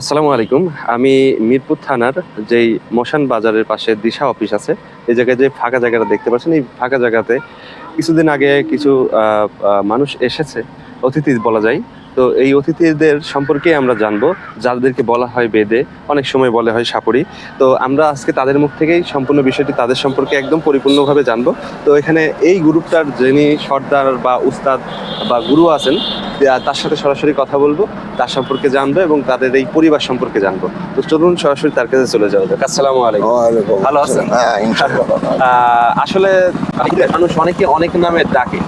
আসসালামু আলাইকুম। আমি মিরপুর থানার যেই মশান বাজারের পাশে দিশা অফিস আছে, এই জায়গায় যে ফাঁকা জায়গাটা দেখতে পাচ্ছেন, এই ফাঁকা জায়গাতে কিছুদিন আগে কিছু মানুষ এসেছে, অতিথি বলা যায়। তো এই অতিথিদের সম্পর্কে আমরা জানব যাদেরকে বলা হয় বেদে অনেক সময় বলা হয় সাপুরি তো আমরা আজকে তাদের মুখ থেকেই সম্পূর্ণ বিষয়টি তাদের সম্পর্কে একদম পরিপূর্ণভাবে জানব। তো এখানে এই গ্রুপটার যিনি সর্দার বা উস্তাদ বা গুরু আছেন তার সাথে সরাসরি কথা বলব তার সম্পর্কে জানব এবং তাদের এই পরিবার সম্পর্কে জানব। তো চলুন সরাসরি তার কাছে চলে যাওয়া যাক। আসসালামু আলাইকুম। ভালো আছেন? হ্যাঁ আসলে মানুষ অনেকে অনেক নামে ডাকে।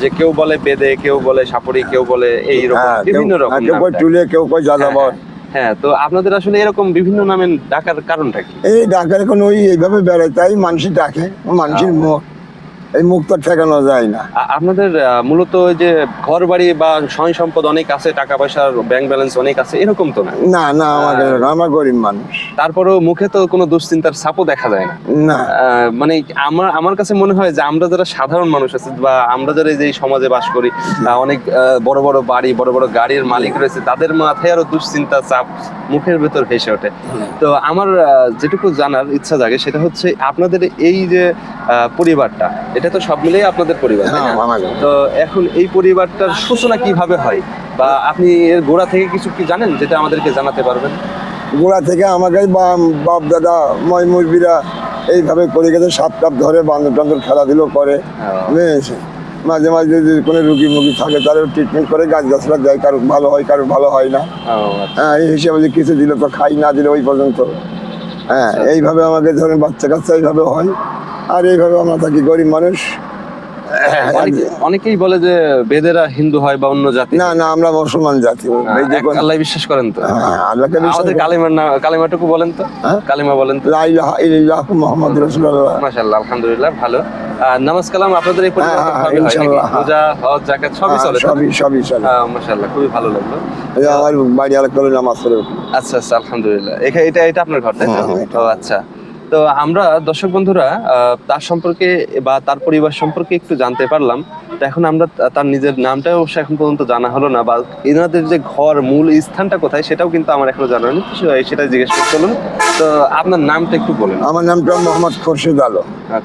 যে কেউ বলে বেদে কেউ বলে সাপুরি কেউ বলে এই হ্যাঁ বিভিন্ন রকম হ্যাঁ, কেউ নাম কয় টুলে কেউ কয় যাযাবর। হ্যাঁ তো আপনাদের আসলে এরকম বিভিন্ন নামে ডাকার কারণটা কি? এই ডাকার এখন ওই এইভাবে বেড়ায় তাই মানুষের ডাকে মানুষের মুখ এই মুখ তো ঠেকানো যায় না। আপনাদের মূলত ওই যে ঘর বাড়ি বা সয় সম্পদ অনেক আছে টাকা পয়সার ব্যাংক ব্যালেন্স অনেক আছে এরকম তো না? না না আমাদের আমার গরিব মানুষ। তারপরেও মুখে তো কোনো দুশ্চিন্তার ছাপও দেখা যায় না। না। মানে আমার আমার কাছে মনে হয় যে আমরা যারা সাধারণ মানুষ আছি বা আমরা যারা এই যে সমাজে বাস করি অনেক বড় বড় বাড়ি বড় বড় গাড়ির মালিক রয়েছে তাদের মাথায় আরও দুশ্চিন্তা চাপ মুখের ভেতর ভেসে ওঠে। তো আমার যেটুকু জানার ইচ্ছা জাগে সেটা হচ্ছে আপনাদের এই যে পরিবারটা। এটা তো সব মিলেই আপনাদের পরিবার হ্যাঁ? তো এখন এই পরিবারটার সূচনা কীভাবে হয়? বা আপনি এর গোড়া থেকে কিছু কি জানেন যেটা আমাদেরকে জানাতে পারবেন? গোড়া থেকে আমাকে বাপ দাদা ময় মুরবিরা এইভাবে করে গেছে সাপ টাপ ধরে বান্দর টান্দর খেলাধুলো করে। বুঝেছে মাঝে মাঝে যদি কোনো রুগী মুগি থাকে তারা ট্রিটমেন্ট করে গাছ গাছলা দেয় কারও ভালো হয় কারও ভালো হয় না। আচ্ছা। হ্যাঁ এই হিসাবে যে কিছু দিলে তো খাই না দিলে ওই পর্যন্ত। হ্যাঁ আচ্ছা। এইভাবে আমাকে ধরেন বাচ্চা কাচ্চা এইভাবে হয়। আর এইভাবে আমরা থাকি গরিব মানুষ। অনেকেই বলে যে বেদেরা হিন্দু হয় বা অন্য জাতি। না না আমরা মুসলমান জাতি। এই যে কোন- আল্লাহ বিশ্বাস করেন তো। হ্যাঁ, আল্লাহকে আমাদের কালিমার নাম কালিমাটুকু বলেন তো। হ্যাঁ? কালিমা বলেন তো। লা ইলাহা ইল্লাল্লাহু মুহাম্মাদুর রাসূলুল্লাহ। মাশাআল্লাহ আলহামদুলিল্লাহ ভালো। আর নামাজ কালাম আপনাদের এই পরিবার হ্যাঁ, হ্যাঁ, হয়? ইনশাআল্লাহ, হ্যাঁ। রোজা হজ যাকাত সবই চলে সবই সবই চলে। মাশাআল্লাহ খুবই ভালো লাগল। এই আমার বাড়ি আলাদা করে নামাজ পড়ে। আচ্ছা আচ্ছা আলহামদুলিল্লাহ। এটা এটা আপনার ঘর তাই তো? হ্যাঁ, হ্যাঁ, আচ্ছা। তো আমরা দর্শক বন্ধুরা তার সম্পর্কে বা তার পরিবার সম্পর্কে একটু জানতে পারলাম। তো এখন আমরা তার নিজের নামটাও অবশ্য এখন পর্যন্ত জানা হলো না বা এনাদের যে ঘর মূল স্থানটা কোথায় সেটাও কিন্তু আমার এখনও জানা নেই তো সে- সেটাই জিজ্ঞেস করতে চলুন তো আপনার নামটা একটু বলেন। আমার নামটা মোহাম্মদ খোরশেদ আহ,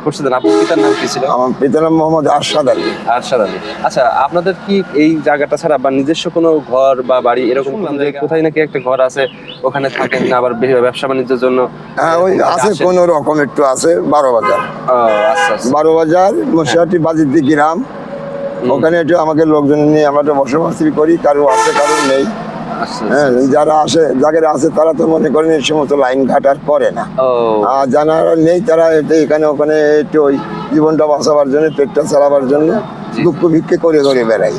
খুরশিদ আপনার পিতার নাম কি ছিল? আমার পিতার নাম মোহাম্মদ আরশাদ আলী। আরশাদ আলী। আচ্ছা আপনাদের কি এই জায়গাটা ছাড়া বা নিজস্ব কোনো ঘর বা বাড়ি এরকম কোনো কোথায় নাকি একটা ঘর আছে ওখানে থাকেন না আবার ব্যবসা বাণিজ্যের জন্য হ্যাঁ ওই আছে? কোন রকম একটু আছে বারো বাজার। আচ্ছা আচ্ছা। বারো বাজার মশিয়াটি বাজিদ্দি গ্রাম। ওখানে একটু আমাকে লোকজন নিয়ে আমরা তো বসবাস করি কারও আছে কারও নেই। আচ্ছা, হ্যাঁ যারা আসে যাদের আছে তারা তো মনে করেন এই সমস্ত লাইন ঘাট আর করে না আর যারা নেই তারা একটু এখানে ওখানে একটু ওই জীবনটা বাঁচাবার জন্য পেটটা চালাবার জন্য দুঃখ ভিক্ষে করে ধরে বেড়াই।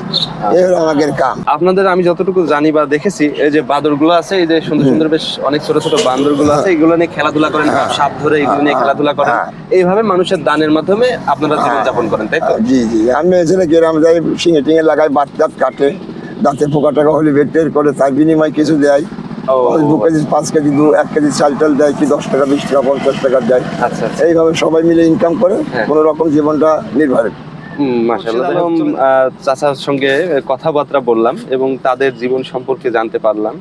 এই হলো আমাদের কাম। আপনাদের আমি যতটুকু জানি বা দেখেছি এই যে বাদরগুলো আছে এই যে সুন্দর সুন্দর বেশ অনেক ছোট ছোট বান্দরগুলো আছে এগুলো নিয়ে খেলাধুলা করেন সাপ ধরে এগুলো নিয়ে খেলাধুলা করেন। হ্যাঁ। এইভাবে মানুষের দানের মাধ্যমে আপনারা জীবন যাপন করেন তাই তো? জি জি আমি এসে গ্রাম যাই শিঙে টিঙে লাগাই বাত দাঁত কাটে দাঁতে পোকা টাকা হলে বের টের করে তার বিনিময়ে কিছু দেয়। দু কেজি পাঁচ কেজি দু এক কেজি চাল টাল দেয় কি দশ টাকা বিশ টাকা পঞ্চাশ টাকা দেয়। আচ্ছা আচ্ছা। এইভাবে সবাই মিলে ইনকাম করে হ্যাঁ। কোনো রকম জীবনটা নির্ভর হুম, মাশাআল্লাহ। এবং চাচার সঙ্গে কথাবার্তা বললাম এবং তাদের জীবন সম্পর্কে জানতে পারলাম।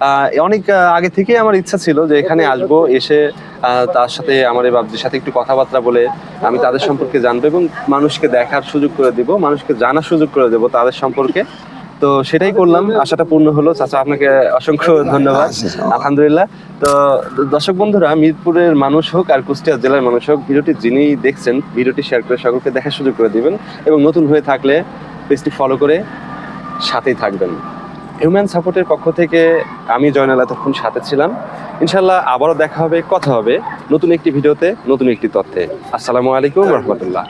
আহ, অনেক আগে থেকেই আমার ইচ্ছা ছিল যে এখানে আসব এসে আহ, তার সাথে আমার এই বাবজির সাথে একটু কথাবার্তা বলে আমি তাদের সম্পর্কে জানব এবং মানুষকে দেখার সুযোগ করে দিব মানুষকে জানার সুযোগ করে দেব তাদের সম্পর্কে। তো সেটাই করলাম। আশাটা পূর্ণ হলো। চাচা, আপনাকে অসংখ্য ধন্যবাদ। আলহামদুলিল্লাহ। তো দর্শক বন্ধুরা, মিরপুরের মানুষ হোক আর কুষ্টিয়া জেলার মানুষ হোক, ভিডিওটি যিনি দেখছেন, ভিডিওটি শেয়ার করে সকলকে দেখার সুযোগ করে দিবেন এবং নতুন হয়ে থাকলে পেজটি ফলো করে সাথেই থাকবেন। হিউম্যান সাপোর্টের পক্ষ থেকে আমি জয়নাল এতক্ষণ সাথে ছিলাম। ইনশাল্লাহ আবারও দেখা হবে, কথা হবে নতুন একটি ভিডিওতে, নতুন একটি তথ্যে। আসসালামু আলাইকুম রহমতুল্লাহ।